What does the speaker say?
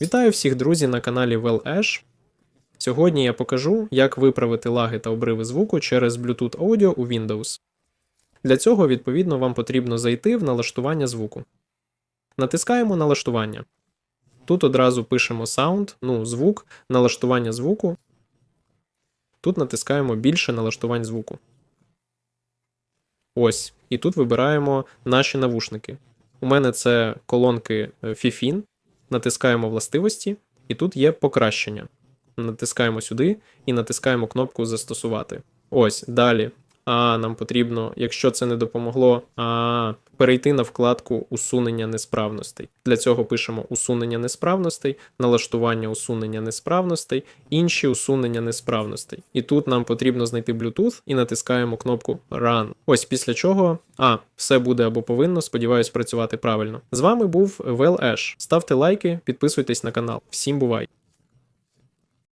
Вітаю всіх друзі на каналі WellAsh. Сьогодні я покажу, як виправити лаги та обриви звуку через Bluetooth Audio у Windows. Для цього, відповідно, вам потрібно зайти в налаштування звуку. Натискаємо налаштування. Тут одразу пишемо Sound, ну, звук, налаштування звуку. Тут натискаємо більше налаштувань звуку. Ось. І тут вибираємо наші навушники. У мене це колонки е, Fifin. Натискаємо властивості, і тут є покращення. Натискаємо сюди і натискаємо кнопку Застосувати. Ось далі. А нам потрібно, якщо це не допомогло, а, перейти на вкладку усунення несправностей. Для цього пишемо усунення несправностей, налаштування усунення несправностей, інші усунення несправностей. І тут нам потрібно знайти Bluetooth і натискаємо кнопку Run. Ось після чого, а, все буде або повинно, сподіваюсь, працювати правильно. З вами був Well Ash. Ставте лайки, підписуйтесь на канал. Всім бувай!